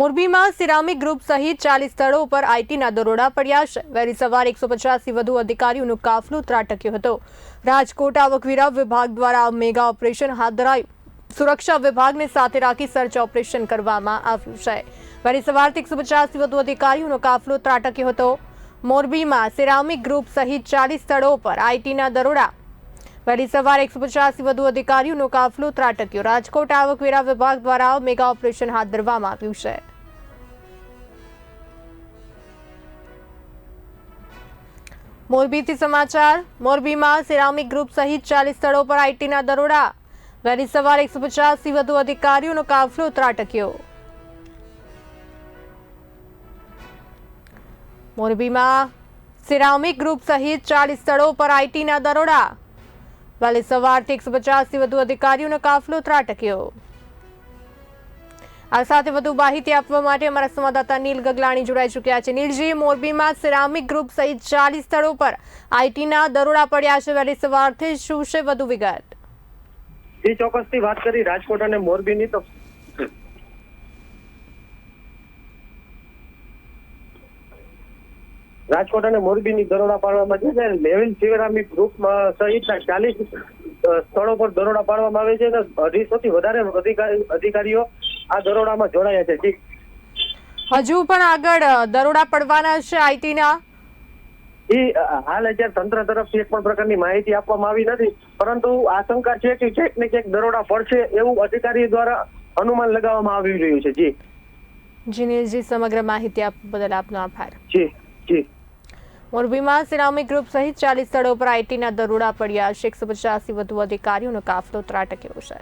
મોરબીમાં ceramic group સહિત ચાલીસ સ્થળો ઉપર આઈટીના દરોડા પડ્યા છે. વહેલી સવારે એકસો પચાસથી વધુ અધિકારીઓનું કાફલો ત્રાટક્યો હતો. રાજકોટ આવકવેરા વિભાગ દ્વારા મેગા ઓપરેશન હાથ ધરાયું. સુરક્ષા વિભાગને સાથે રાખી સર્ચ ઓપરેશન કરવામાં આવ્યું છે. વહેલી સવારથી એકસો પચાસથી વધુ અધિકારીઓનો કાફલો ત્રાટક્યો હતો. મોરબીમાં સિરામિક ગ્રુપ સહિત ચાલીસ સ્થળો પર આઈટીના દરોડા વહેલી સવારે એકસો પચાસથી વધુ અધિકારીઓનો કાફલો ત્રાટક્યો. રાજકોટ આવકવેરા વિભાગ દ્વારા મેગા ઓપરેશન હાથ ધરવામાં આવ્યું છે. મોરબીથી સમાચાર. મોરબીમાં સિરામિક ગ્રુપ સહિત ચાલીસ સ્થળો પર આઈટીના દરોડા. વહેલી સવારે એકસો પચાસથી વધુ અધિકારીઓનો કાફલો ત્રાટક્યો. મોરબીમાં સિરામિક ગ્રુપ સહિત ચાલીસ સ્થળો પર આઈટીના દરોડા. વહેલી સવારથી એકસો પચાસથી વધુ અધિકારીઓનો કાફલો ત્રાટક્યો. આ સાથે વધુ માહિતી આપવા માટે અમારા સંવાદદાતા નીલ ગગલાણી જોડાઈ ચૂક્યા છે. નીલજી, મોરબીમાં સિરામિક ગ્રુપ સહિત ચાલીસ સ્થળો પર આઈટીના દરોડા પડ્યા છે. વહેલી સવારથી શું છે? વધુ વિગત. ચોક્કસથી વાત કરી. રાજકોટ અને મોરબીની તો રાજકોટ અને મોરબીની દરોડા પાડવામાં છે લેવલ સિરામિક ગ્રુપમાં સહિતના ચાલીસ સ્થળો પર દરોડા પાડવામાં આવે છે અને અઢીસો થી વધારે અધિકારીઓ આ દરોડામાં જોડાયા છે. હજુ પણ આગળ દરોડા પડવાના છે આઈટીના એ હાલ અત્યારે તંત્ર તરફથી એક પણ પ્રકારની માહિતી આપવામાં આવી નથી પરંતુ આશંકા છે કે ક્યાંક ને ક્યાંક દરોડા પડશે એવું અધિકારી દ્વારા અનુમાન લગાવવામાં આવી રહ્યું છે. જી. જીનેશજી સમગ્ર માહિતી આપ બદલ આપનો આભાર. જી જી. મોરબીમાં સિરામિક ગ્રુપ સહિત ચાલીસ સ્થળો પર આઈટીના દરોડા પડ્યા. છે એકસો પચાસથી વધુ અધિકારીઓનો કાફલો ત્રાટક્યો છે.